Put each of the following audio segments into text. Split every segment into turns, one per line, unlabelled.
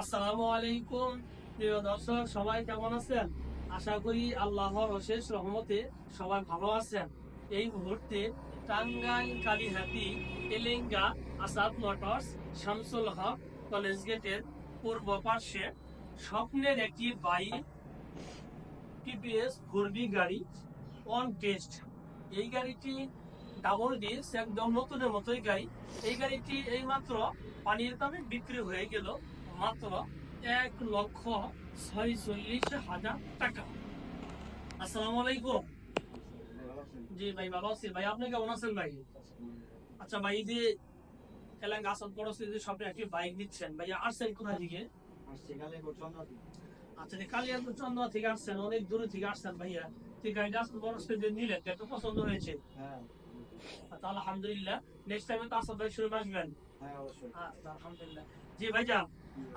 আসসালামু আলাইকুম, প্রিয় দর্শক, সবাই কেমন আছেন? আশা করি আল্লাহর অশেষ রহমতে সবাই ভালো আছেন। এই মুহূর্তে টাঙ্গাইল কালীহাতি এলেঙ্গা আসাদ মোটরস, শামসুল হক কলেজ গেটের পূর্ব পার্শ্বে স্বপ্নের একটি বাইক টিপিএস ঘুরবি গাড়ি অন টেস্ট এই গাড়িটি ডাবল ডিস্ক একদম নতুনের মতোই গাড়ি। এই গাড়িটি এই মাত্র পানির দামে বিক্রি হয়ে গেল। মাত্র এক লক্ষ ছয়চল্লিশ হাজার টাকা। আসসালামু আলাইকুম। জি ভাই ভালো আছি। ভাই আপনি কেমন আছেন ভাই? আচ্ছা ভাই যে এলাকা আসাদ পড়ছে যে সব একটি বাইক দিচ্ছেন ভাই আসছেন কোথা থেকে? আচ্ছা কালিয়াপুর চন্দ্রা থেকে আসছেন অনেক দূরে থেকে আসছেন ভাইয়া। যে গাড়িটা আসাদ পড়ছে যে নিলেন এটা পছন্দ হয়েছে। আচ্ছা আলহামদুলিল্লাহ। নেক্সট টাইমে তো আসাদ ভাই শুরু আসবেন আচ্ছা, আলহামদুলিল্লাহ। জি ভাইজান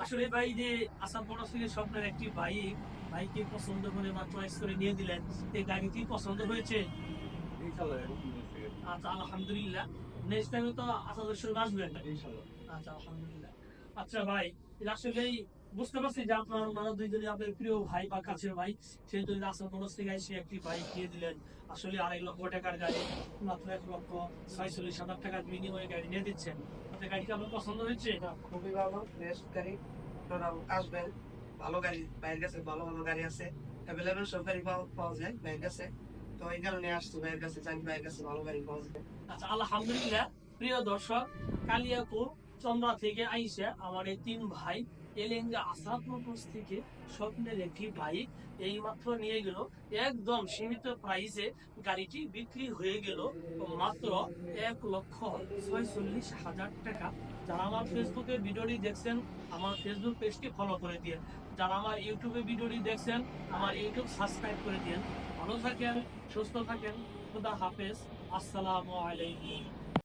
আসলে ভাই যে আসাম পড়াশ স্বপ্নের একটি বাইক বাইকে পছন্দ করে বা চয়েস করে নিয়ে দিলেন এই গাড়িটি পছন্দ হয়েছে? আচ্ছা আলহামদুলিল্লাহ। নেক্সট টাইমে তো সঙ্গে আসবেন আচ্ছা আলহামদুলিল্লাহ। আচ্ছা ভাই এটা আসলেই বুঝতে পারছি যে আপনার মানে দুইজনে আপনার প্রিয় ভাই বা কাছের ভাই। সেই জন্য আসাম পড়াশ থেকে এসে একটি বাইক দিয়ে দিলেন। আসলে আড়াই লক্ষ টাকার গাড়ি মাত্র এক লক্ষ ছয়চল্লিশ হাজার টাকার বিনিময়ে গাড়ি নিয়ে দিচ্ছেন। আপনার গাড়িটা আপনার পছন্দ হয়েছে?
খুবই ভালো বেস্ট গাড়ি। আপনারা আসবেন ভালো গাড়ি বাইরের কাছে ভালো ভালো গাড়ি আছে। অ্যাভেলেবেল সব গাড়ি পাওয়া যায় বাইরের কাছে। তো এই কারণে আসছি বাইরের কাছে জানি বাইরের কাছে ভালো গাড়ি পাওয়া যায়।
আচ্ছা আলহামদুলিল্লাহ প্রিয় দর্শক কালিয়াকুর চন্দ্রা থেকে আইসে আমার এই তিন ভাই এলেঙ্গা আসাদ মোটরস থেকে স্বপ্নের একটি বাইক এই মাত্র নিয়ে গেল। একদম সীমিত প্রাইসে গাড়িটি বিক্রি হয়ে গেল। মাত্র এক লক্ষ ছয়চল্লিশ হাজার টাকা। যারা আমার ফেসবুকে ভিডিওটি দেখছেন, আমার ফেসবুক পেজটি ফলো করে দিয়ে যারা আমার ইউটিউবে ভিডিওটি দেখছেন, আমার ইউটিউব সাবস্ক্রাইব করে দিন ভালো থাকেন, সুস্থ থাকেন। খুদা হাফেজ। আসসালামু আলাইকুম।